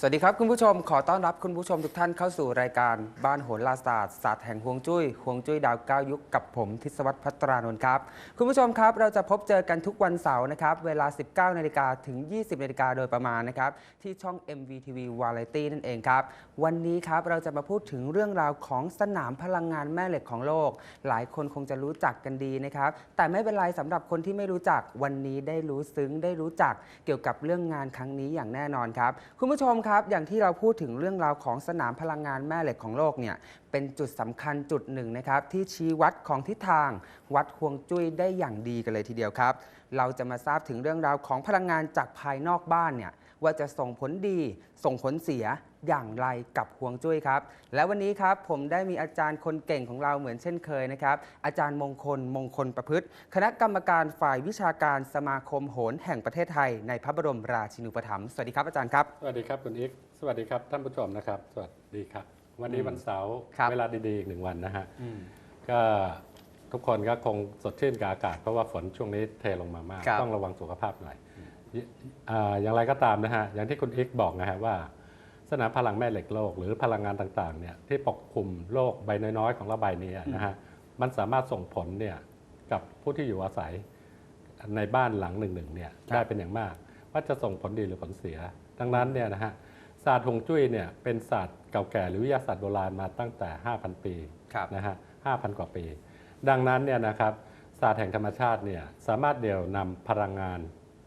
สวัสดีครับคุณผู้ชมขอต้อนรับคุณผู้ชมทุกท่านเข้าสู่รายการบ้านโหนลาศาสตร์ศาสตร์แห่งฮวงจุ้ยฮวงจุ้ยดาวเก้ายุคกับผมทิศวัตรพัตรานนท์ครับคุณผู้ชมครับเราจะพบเจอกันทุกวันเสาร์นะครับเวลา 19นาฬิกาถึง 20นาฬิกาโดยประมาณนะครับที่ช่อง MVTV Variety นั่นเองครับวันนี้ครับเราจะมาพูดถึงเรื่องราวของสนามพลังงานแม่เหล็กของโลก หลายคนคงจะรู้จักกันดีนะครับแต่ไม่เป็นไรสำหรับคนที่ไม่รู้จักวันนี้ได้รู้ซึ้งได้รู้จักเกี่ยวกับเรื่องงานครั้งนี้อย่างแน่นอนครับคุณผู้ชมครับ อย่างที่เราพูดถึงเรื่องราวของสนามพลังงานแม่เหล็กของโลกเนี่ย เป็นจุดสำคัญจุดหนึ่งนะครับ ที่ชี้วัดของทิศทาง วัดฮวงจุ้ยได้อย่างดีกันเลยทีเดียวครับ เราจะมาทราบถึงเรื่องราวของพลังงานจากภายนอกบ้านเนี่ยว่าจะส่งผลดี ส่งผลเสีย อย่างไรกับฮวงจุ้ยครับ และวันนี้ครับผมได้มีอาจารย์คนเก่งของเราเหมือนเช่นเคยนะครับ อาจารย์มงคลมงคลประพฤติ คณะกรรมการฝ่ายวิชาการสมาคมโหรแห่งประเทศไทย ในพระบรมราชินูปถัมภ์สวัสดีครับอาจารย์ครับ สวัสดีครับคุณอีกสวัสดีครับท่านผู้ชมนะครับ สวัสดีครับ วันนี้อืมวันเสาร์ครับเวลาดีๆอีกหนึ่งวันนะฮะก็ทุกคนก็คงสดชื่นกับอากาศเพราะว่าฝนช่วงนี้เทลงมามากครับต้องระวังสุขภาพหน่อยยอ่าอย่างไรก็ตามนะฮะอย่างที่คุณอีกบอกนะฮะว่า สนามพลังแม่เหล็กโลก หรือพลังงานต่างๆเนี่ยที่ปกคลุมโลกใบน้อยๆ ของเราใบนี้นะฮะมันสามารถส่งผลเนี่ยกับผู้ที่อยู่อาศัยในบ้านหลังหนึ่งๆเนี่ยครับได้เป็นอย่างมาก ว่าจะส่งผลดีหรือผลเสีย ดังนั้นเนี่ยนะฮะศาสตร์ฮวงจุ้ยเนี่ยเป็นศาสตร์เก่าแก่หรือวิทยาศาสตร์โบราณมาตั้งแต่ 5,000 ปีครับนะฮะ5,000 กว่าปี ดังนั้นเนี่ยนะครับศาสตร์แห่งธรรมชาติเนี่ยสามารถเดี่ยวนำพลังงาน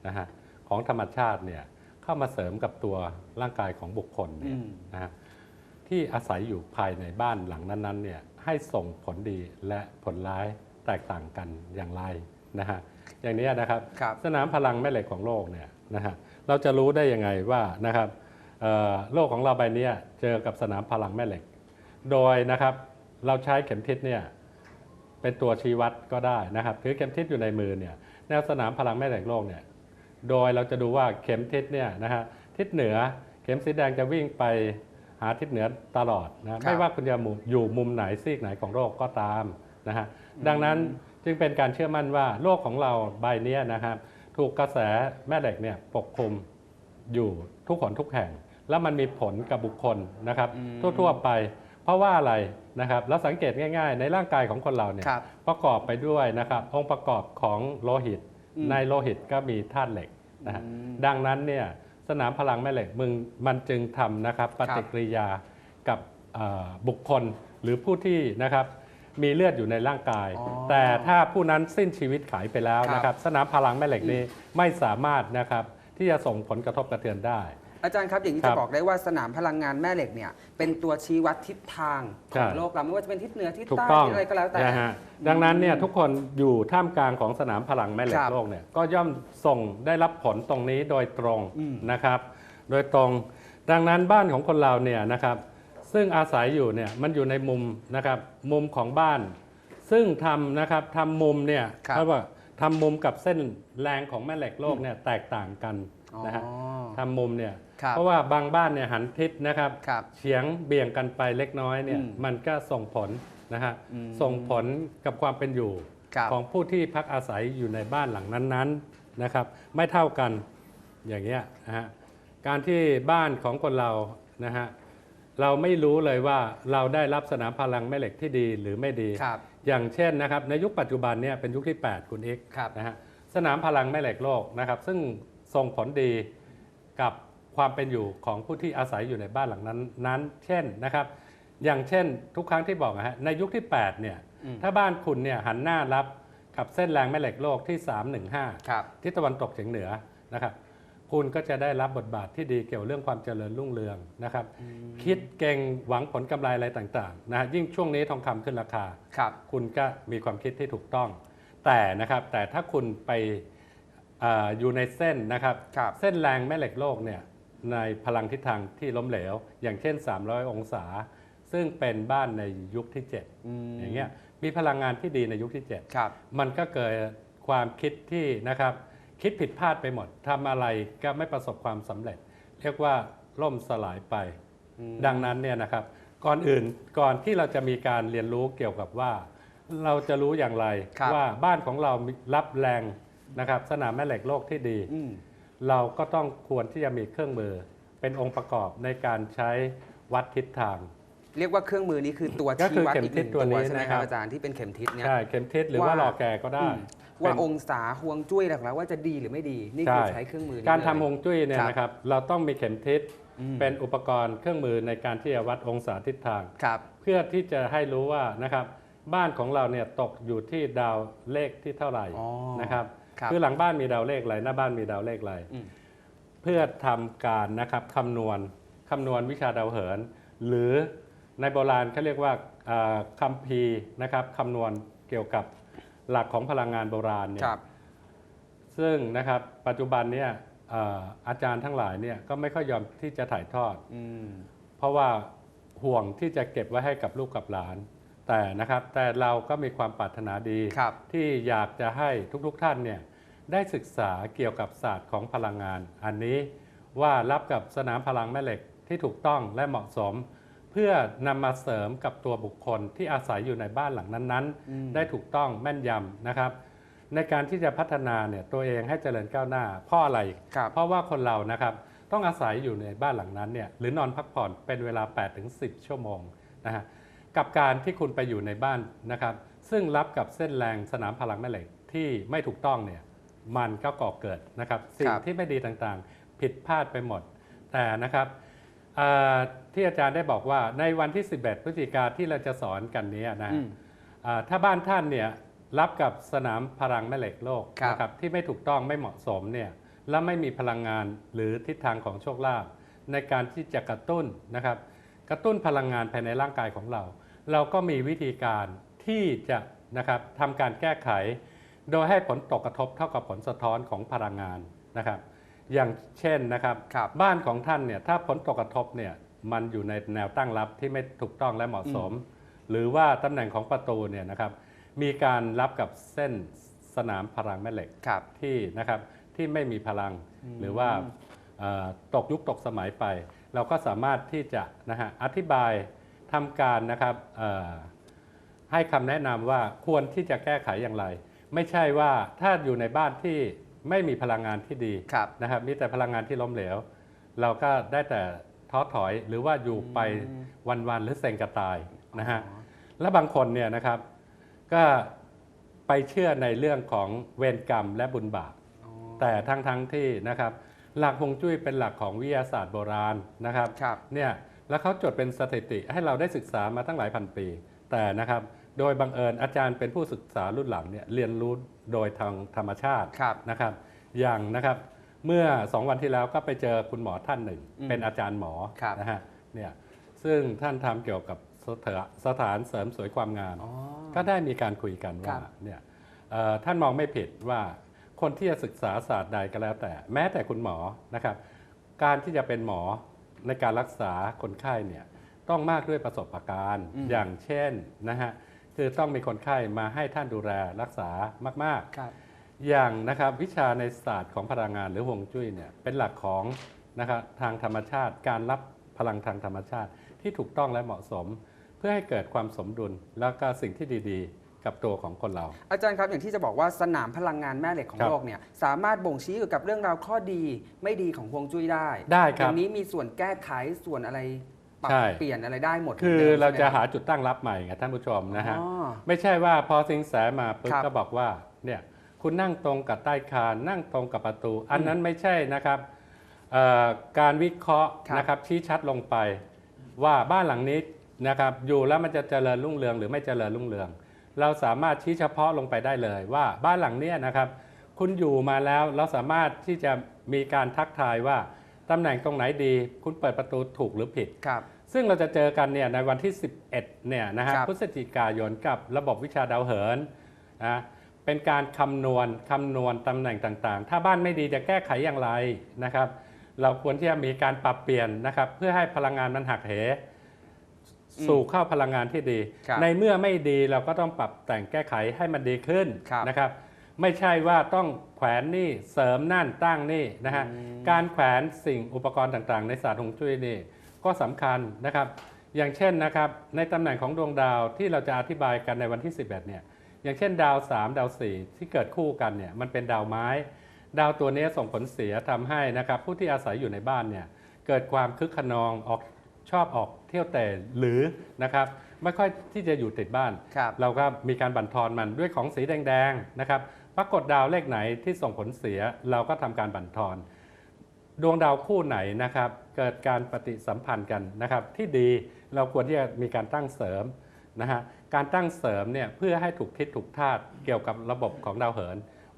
นะฮะของธรรมชาติเนี่ย เข้ามาเสริมกับตัวร่างกายของบุคคลเนี่ยอืมนะฮะที่อาศัยอยู่ภายในบ้านหลังนั้นๆเนี่ยให้ส่งผลดีและผลร้ายแตกต่างกันอย่างไรนะฮะอย่างนี้นะครับครับสนามพลังแม่เหล็กของโลกเนี่ยนะฮะเราจะรู้ได้ยังไงว่านะครับเอ่อโลกของเราใบเนี้ยเจอกับสนามพลังแม่เหล็ก โดยนะครับเราใช้เข็มทิศเนี่ยเป็นตัวชี้วัดก็ได้นะครับถือเข็มทิศอยู่ในมือเนี่ยแนวสนามพลังแม่เหล็กโลกเนี่ย โดยเราจะดูว่าเข็มทิศเนี่ยนะฮะทิศเหนือเข็มสีแดงจะวิ่งไปหาทิศเหนือตลอดนะไม่ว่าคุณจะมุมอยู่มุมไหนซีกไหนของโลกก็ตามนะฮะดังนั้นจึงเป็นการเชื่อมั่นว่าโลกของเราใบเนี้ยนะครับถูกกระแสแม่เหล็กเนี่ยปกคลุมอยู่ทุกขนทุกแห่ง แล้วมันมีผลกับบุคคลนะครับอืมทั่วๆไป เพราะว่าอะไรนะครับแล้วสังเกตง่าย ๆ ในร่างกายของคนเราเนี่ยครับประกอบไปด้วยนะครับองค์ประกอบของโลหิตอืม ในโลหิตก็มีธาตุเหล็กนะฮะอืมดังนั้นเนี่ยสนามพลังแม่เหล็กมึงมันจึงทำนะครับปฏิกิริยากับเอ่อบุคคลหรือผู้ที่นะครับมีเลือดอยู่ในร่างกายอ๋อแต่ถ้าผู้นั้นสิ้นชีวิตขายไปแล้วครับนะครับ สนามพลังแม่เหล็กนี้ไม่สามารถนะครับที่จะส่งผลกระทบกระเทือนได้ อาจารย์ครับอย่างนี้ครัจะบบอกได้ว่าสนามพลังงานแม่เหล็กเนี่ยเป็นตัวชี้วัดทิศทางขใช่องโลกเราไม่ว่าจะเป็นทิศเหนือทิศถูกใต้ต้องทิศอะไรก็แล้วแต่นะฮะดังนั้นเนี่ยทุกคนอยู่ท่ามกลางของสนามพลังแม่เหล็คกรับโลกเนี่ยก็ย่อมส่งได้รับผลตรงนี้โดยตรงอืมนะครับ โดยตรง ดังนั้นบ้านของคนเราเนี่ยนะครับ ซึ่งอาศัยอยู่เนี่ยมันอยู่ในมุมนะครับมุมของบ้าน ซึ่งทำนะครับทำมุมเนี่ยครับเขาว่าทำมุมกับเส้นแรงของแม่เหล็กโลกเนี่ยแตกต่างกันนะฮะอ๋อทำมุมเนี่ยครับ เพราะว่าบางบ้านเนี่ยหันทิศนะครับครับเฉียงเบี่ยงกันไปเล็กน้อยเนี่ยอืมมันก็ส่งผลนะฮะอืมส่งผลกับความเป็นอยู่ครับของผู้ที่พักอาศัยอยู่ในบ้านหลังนั้นๆนะครับ ไม่เท่ากันอย่างเงี้ยนะฮะการที่บ้านของคนเรานะฮะเราไม่รู้เลยว่าเราได้รับสนามพลังแม่เหล็กที่ดีหรือไม่ดีครับอย่างเช่นนะครับในยุคปัจจุบันเนี่ยเป็นยุคที่ 8 คุณเอกครับนะฮะสนามพลังแม่เหล็กโลกนะครับ ซึ่งส่งผลดีกับ ความเป็นอยู่ของผู้ที่อาศัยอยู่ในบ้านหลังนั้นนั้นเช่นนะครับ อย่างเช่น ทุกครั้งที่บอกนะฮะในยุคที่8เนี่ยอืมถ้าบ้านคุณเนี่ยหันหน้ารับกับเส้นแรงแม่เหล็กโลกที่ 315ครับทิศตะวันตกเฉียงเหนือนะครับคุณก็จะได้รับบทบาทที่ดีเกี่ยวเรื่องความเจริญรุ่งเรืองนะครับ คิดเก่งหวังผลกำไรอะไรต่างๆนะฮะยิ่งช่วงนี้ทองคำขึ้นราคาครับคุณก็มีความคิดที่ถูกต้อง แต่นะครับแต่ถ้าคุณไปอาอยู่ในเส้นนะครับครับเส้นแรงแม่เหล็กโลกเนี่ย ในพลังทิศทางที่ล้มเหลว อย่างเช่น 300 องศา ซึ่งเป็นบ้านในยุคที่อืม7อย่างเงี้ยมีพลังงานที่ดีในยุคที่ 7 ครับ มันก็เกิดความคิดที่นะครับคิดผิดพลาดไปหมดทำอะไรก็ไม่ประสบความสำเร็จ เรียกว่าล่มสลายไปอืมดังนั้นเนี่ยนะครับ ก่อนอื่นก่อนที่เราจะมีการเรียนรู้เกี่ยวกับว่า เราจะรู้อย่างไรครับว่าบ้านของเรามีรับแรงนะครับ สนามแม่เหล็กโลกที่ดีอืม เราก็ต้องควรที่จะมีเครื่องมือ เป็นองค์ประกอบในการใช้วัดทิศทาง เรียกว่าเครื่องมือนี้คือตัวก็คืชี้อวัดเข็มอีกหทิศนึ่งตัวตัวนี้ใช่ไหมนะคครัรับบอาจารย์ที่เป็นเข็มทิศเนี่ยใช่เข็มทิศหรือว่าว่ารอแกก็ได้อืมว่าเป็นองศาห่วงจุ้ยหลักแล้วว่าจะดีหรือไม่ดี นี่คือใช่ใช้เครื่องมือนี้การเลยทำฮวงจุ้ยเนี่ยครับนะครับเราต้องมีเข็มทิศอืมเป็นอุปกรณ์เครื่องมือในการที่จะวัดองศาทิศทางครับเพื่อที่จะให้รู้ว่านะครับบ้านของเราเนี่ยตกอยู่ที่ดาวเลขที่เท่าไหร่อ๋อนะครับ ครับคือหลังบ้านมีดาวเลขอะไรหน้าบ้านมีดาวเลขอะไรอืมเพื่อทำการนะครับคำนวณคำนวณวิชาดาวเหิน หรือในโบราณเขาเรียกว่าอ่าคัมภีร์นะครับคำนวณเกี่ยวกับหลักของพลังงานโบราณเนี่คยรับซึ่งนะครับปัจจุบันเนี่ยเอ่ออาจารย์ทั้งหลายเนี่ยก็ไม่ค่อยยอมที่จะถ่ายทอดอืมเพราะว่าห่วงที่จะเก็บไว้ให้กับลูกกับหลาน แต่นะครับแต่เราก็มีความปรารถนาดีครับที่อยากจะให้ทุกๆท่านเนี่ย ได้ศึกษาเกี่ยวกับศาสตร์ของพลังงาน อันนี้ว่ารับกับสนามพลังแม่เหล็กที่ถูกต้องและเหมาะสม เพื่อนำมาเสริมกับตัวบุคคลที่อาศัยอยู่ในบ้านหลังนั้นอืมๆได้ถูกต้องแม่นยำนะครับ ในการที่จะพัฒนาเนี่ยตัวเองให้เจริญก้าวหน้า เพราะอะไรครับเพราะว่าคนเรานะครับต้องอาศัยอยู่ในบ้านหลังนั้นเนี่ยหรือนอนพักผ่อนเป็นเวลา 8-10 ชั่วโมงนะฮะกับการที่คุณไปอยู่ในบ้านนะครับ ซึ่งรับกับเส้นแรงสนามพลังแม่เหล็กที่ไม่ถูกต้องเนี่ย มันก็ก่อเกิดนะครับ สิ่งที่ไม่ดีต่างๆ ผิดพลาดไปหมด แต่นะครับเอ่อที่อาจารย์ได้บอกว่าในวันที่ 11 พฤศจิกาที่เราจะสอนกันเนี้นะอืฮะมอ่าถ้าบ้านท่านเนี่ยรับกับสนามพลังแม่เหล็กโลกครับนะครับที่ไม่ถูกต้องไม่เหมาะสมเนี่ยและไม่มีพลังงานหรือทิศทางของโชคลาภในการที่จะกระตุ้นนะครับ กระตุ้นพลังงานภายในร่างกายของเรา เราก็มีวิธีการที่จะนะครับทำการแก้ไข โดยให้ผลตกกระทบเท่ากับผลสะท้อนของพลังงานนะครับ อย่างเช่นนะครับครับบ้านของท่านเนี่ยถ้าผลตกกระทบเนี่ยมันอยู่ในแนวตั้งรับที่ไม่ถูกต้องและเหมาะสม หรือว่าตำแหน่งของประตูเนี่ยนะครับมีการรับกับเส้นสนามพลังแม่เหล็กครับที่นะครับที่ไม่มีพลังอืมหรือว่าเอ่อตกยุคตกสมัยไป เราก็สามารถที่จะนะฮะอธิบายทำการนะครับเอ่อให้คำแนะนำว่าควรที่จะแก้ไขอย่างไร ไม่ใช่ว่าถ้าอยู่ในบ้านที่ไม่มีพลังงานที่ดีครับ นะครับมีแต่พลังงานที่ล้มเหลว เราก็ได้แต่ท้อถอยหรือว่าอยู่ไปอืมวันๆหรือเซ็งกระตายนะฮะอ๋อและบางคนเนี่ยนะครับ ก็ไปเชื่อในเรื่องของเวรกรรมและบุญบาปอ๋อแต่ทั้งทั้งๆที่นะครับ หลักฮวงจุ้ยเป็นหลักของวิทยาศาสตร์โบราณนะครับครับเนี่ยแล้วเขาจดเป็นสถิติให้เราได้ศึกษามาตั้งหลายพันปี แต่นะครับ โดยบังเอิญอาจารย์เป็นผู้ศึกษารุ่นหลังเนี่ยเรียนรู้โดยทางธรรมชาติครับนะครับ อย่างนะครับเมื่อ2วันที่แล้วก็ไปเจอคุณหมอท่านหนึ่ง อืมเป็นอาจารย์หมอครับนะฮะเนี่ยซึ่งท่านทำเกี่ยวกับสถาสถานเสริมสวยความงามอ๋อก็ได้มีการคุยกันครัว่าบเนี่ยเอ่อท่านมองไม่ผิดว่าคนที่จะศึกษาศาสตร์ใดก็แล้วแต่ แม้แต่คุณหมอนะครับ การที่จะเป็นหมอในการรักษาคนไข้เนี่ยต้องมากด้วยประสบการณ์อืมอย่างเช่นนะฮะ คือต้องมีคนไข้มาให้ท่านดูแลรักษามากครับๆอย่างนะครับวิชาในศาสตร์ของพลังงานหรือฮวงจุ้ยเนี่ยเป็นหลักของนะครับทางธรรมชาติการรับพลังทางธรรมชาติที่ถูกต้องและเหมาะสม เพื่อให้เกิดความสมดุลแล้วก็สิ่งที่ดีๆ กับตัวของคนเรา อาจารย์ครับอย่างที่จะบอกว่าสนามพลังงานแม่เหล็กของครับโลกเนี่ยสามารถบ่งชี้เกี่ยวกับเรื่องราวข้อดีไม่ดีของฮวงจุ้ยได้ได้คอรับย่างนี้มีส่วนแก้ไขส่วนอะไร ปรับใช่ เปลี่ยนอะไรได้หมดคือหมืนดิมเราจะใช่ไมหาจุดตั้งรับใหม่ไงท่านผู้ชมนะฮะ อ๋อ ไม่ใช่ว่าพอสิงแสมาปุ๊บครับ ก็บอกว่าเนี่ยคุณนั่งตรงกับใต้คานนั่งตรงกับประตู อันนั้นไม่ใช่นะครับเอ่อการวิเคราะห์ครับนะครับชี้ชัดลงไป ว่าบ้านหลังนี้นะครับอยู่แล้วมันจะเจริญรุ่งเรืองหรือไม่เจริญรุ่งเรือง เราสามารถชี้เฉพาะลงไปได้เลยว่าบ้านหลังเนี้ยนะครับ คุณอยู่มาแล้วเราสามารถที่จะมีการทักทายว่า ตำแหน่งตรงไหนดี คุณเปิดประตูถูกหรือผิด ครับ ซึ่งเราจะเจอกันเนี่ยในวันที่ 11เนี่ยนะฮะครับ พฤศจิกายนกับระบบวิชาดาวเหินนะเป็นการคำนวณคำนวณตำแหน่งต่างๆ ถ้าบ้านไม่ดีจะแก้ไขอย่างไรนะครับ เราควรที่จะมีการปรับเปลี่ยนนะครับ เพื่อให้พลังงานมันหักเหอืมสู่เข้าพลังงานที่ดี ครับในเมื่อไม่ดีเราก็ต้องปรับแต่งแก้ไขให้มันดีขึ้นครับ นะครับ ไม่ใช่ว่าต้องแขวนนี่เสริมนั่นตั้งนี่นะฮะอืมการแขวนสิ่งอุปกรณ์ต่างๆ ในศาสตร์ฮวงจุ้ยนี่ก็สำคัญนะครับ อย่างเช่นนะครับในตำแหน่งของดวงดาวที่เราจะอธิบายกันในวันที่ 11เนี่ยอย่างเช่นดาว 3 ดาว 4 ที่เกิดคู่กันเนี่ยมันเป็นดาวไม้ ดาวตัวนี้ส่งผลเสียทำให้นะครับผู้ที่อาศัยอยู่ในบ้านเนี่ยเกิดความคึกขนองออกชอบออกเที่ยวแต่หรือนะครับไม่ค่อยที่จะอยู่ติดบ้านครับเราก็มีการบั่นทอนมันด้วยของสีแดงๆนะครับ ปรากฏดาวเลขไหนที่ส่งผลเสียเราก็ทำการบั่นทอน ดวงดาวคู่ไหนนะครับ เกิดการปฏิสัมพันธ์กันนะครับ ที่ดีเราควรที่จะมีการตั้งเสริมนะฮะการตั้งเสริมเนี่ยเพื่อให้ถูกทิศถูกธาตุเกี่ยวกับระบบของดาวเหิน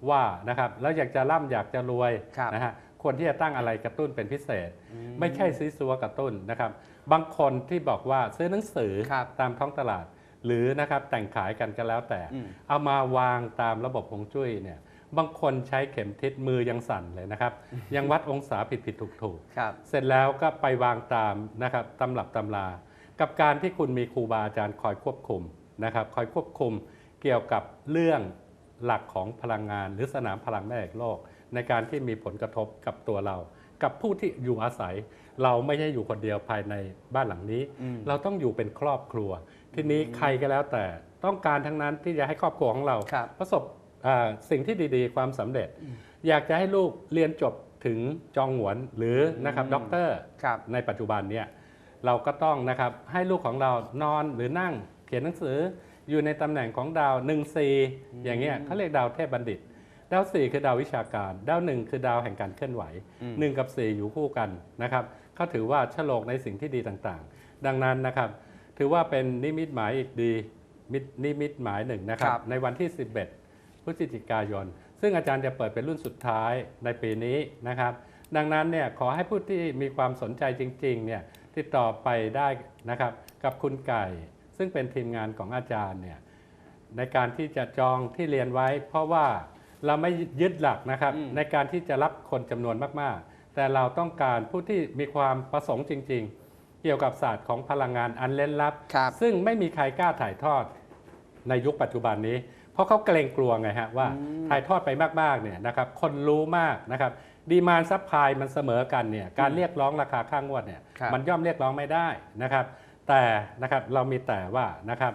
ว่านะครับแล้วอยากจะร่ำอยากจะรวยครับนะฮะควรที่จะตั้งอะไรกระตุ้นเป็นพิเศษ ไม่ใช่ซีซัวกระตุ้นนะครับ บางคนที่บอกว่าซื้อหนังสือครับตามท้องตลาด หรือนะครับแต่งขายกันก็แล้วแต่อืมเอามาวางตามระบบฮวงจุ้ยเนี่ยบางคนใช้เข็มทิศมือยังสั่นเลยนะครับ ยังวัดองศาผิดผิดถูกถูกๆครับเสร็จแล้วก็ไปวางตามนะครับตำรับตำรา กับการที่คุณมีครูบาอาจารย์คอยควบคุมนะครับ คอยควบคุมเกี่ยวกับเรื่องหลักของพลังงาน หรือสนามพลังแม่เหล็กโลก ในการที่มีผลกระทบกับตัวเรา กับผู้ที่อยู่อาศัย เราไม่ใช่อยู่คนเดียวภายในบ้านหลังนี้อืมเราต้องอยู่เป็นครอบครัว ทีนี้ใครก็แล้วแต่ต้องการทั้งนั้นที่จะให้ครอบครัวของเรา ครับประสบอ่าสิ่งที่ดีๆ ความสำเร็จ อยากจะให้ลูกเรียนจบถึงจองหวนหรือนะครับอืม ด็อกเตอร์ ครับ ในปัจจุบันเนี่ยเราก็ต้องนะครับให้ลูกของเรานอนหรือนั่งเขียนหนังสืออยู่ในตำแหน่งของดาว1 4อย่างเงี้ยเขาเรียกดาวเทพบัณฑิต ดาว 4 คือดาววิชาการ ดาว 1 คือดาวแห่งการเคลื่อนไหว อืม 1 กับ 4 อยู่คู่กันนะครับเขาถือว่าฉลกในสิ่งที่ดีต่างๆ ดังนั้นนะครับ ถือว่าเป็นนิมิตหมายอีกดีมิตนิมิตหมายหนึ่งนะครับครับ ในวันที่ 11 พฤศจิกายน ซึ่งอาจารย์จะเปิดเป็นรุ่นสุดท้ายในปีนี้นะครับ ดังนั้นเนี่ยขอให้ผู้ที่มีความสนใจจริงๆเนี่ยติดต่อไปได้นะครับกับคุณไก่ ซึ่งเป็นทีมงานของอาจารย์เนี่ยในการที่จะจองที่เรียนไว้ เพราะว่าเราไม่ยึดหลักนะครับอืมในการที่จะรับคนจำนวนมากๆ แต่เราต้องการผู้ที่มีความประสงค์จริง ๆ เกี่ยวกับศาสตร์ของพลังงานอันเล่นลับ ครับ ซึ่งไม่มีใครกล้าถ่ายทอดในยุคปัจจุบันนี้ เพราะเขาเกรงกลัวไงฮะว่าอืมถ่ายทอดไปมากๆเนี่ยนะครับคนรู้มากนะครับดีมานซับพลายมันเสมอกันเนี่ยการเรียกร้องราคาค่างวดเนี่ยครับ มันย่อมเรียกร้องไม่ได้นะครับ แต่นะครับเรามีแต่ว่านะครับ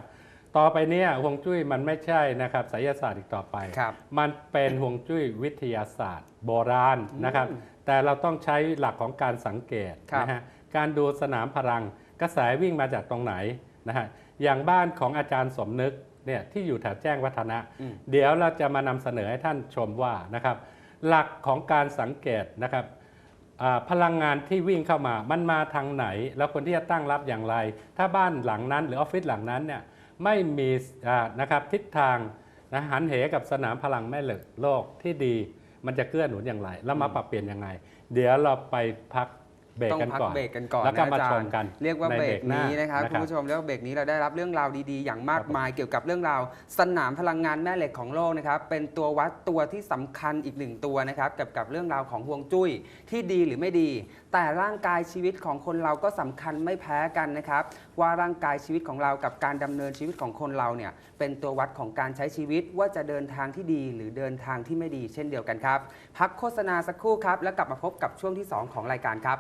ต่อไปเนี่ยฮวงจุ้ยมันไม่ใช่นะครับไสยศาสตร์อีกต่อไป ครับ มันเป็นฮวงจุ้ยวิทยาศาสตร์โบราณนะครับอืม แต่เราต้องใช้หลักของการสังเกตครับนะฮะการดูสนามพลังกระแสวิ่งมาจากตรงไหนนะฮะอย่างบ้านของอาจารย์สมนึกเนี่ยที่อยู่แถวแจ้งวัฒนะอืมเดี๋ยวเราจะมานำเสนอให้ท่านชมว่านะครับ หลักของการสังเกตนะครับอ่าพลังงานที่วิ่งเข้ามา มันมาทางไหน แล้วคนที่จะตั้งรับอย่างไร ถ้าบ้านหลังนั้น หรือออฟฟิศหลังนั้นเนี่ยไม่มีอ่านะครับทิศทางนะหันเหกับสนามพลังแม่เหล็กโลกที่ดี มันจะเกื้อหนุนอย่างไร แล้วมาปรับเปลี่ยนยังไง เดี๋ยวเราไปพักเบรกต้องกันพักก่อนเบรกกันก่อนแล้วก็นะมาอาจารชมย์กัน เรียกว่าในเบรเบรกกหน้านี้นะครับนะครับคุณผู้ชมเรียกว่าเบรกนี้เราได้รับเรื่องราวดีๆ อย่างมากมายเกี่ยวกับเรื่องราวสนามพลังงานแม่เหล็กของโลกนะครับเป็นตัววัดตัวที่สำคัญอีกหนึ่งตัวนะครับเกี่ยวกับเรื่องราวของห่วงจุ้ยที่ดีหรือไม่ดีแต่ร่างกายชีวิตของคนเราก็สำคัญไม่แพ้กันนะครับ ว่าร่างกายชีวิตของเรากับการดำเนินชีวิตของคนเราเนี่ยเป็นตัววัดของการใช้ชีวิตว่าจะเดินทางที่ดีหรือเดินทางที่ไม่ดี เช่นเดียวกันครับ พักโฆษณาสักครู่ครับ แล้วกลับมาพบกับช่วงที่สองของรายการครับ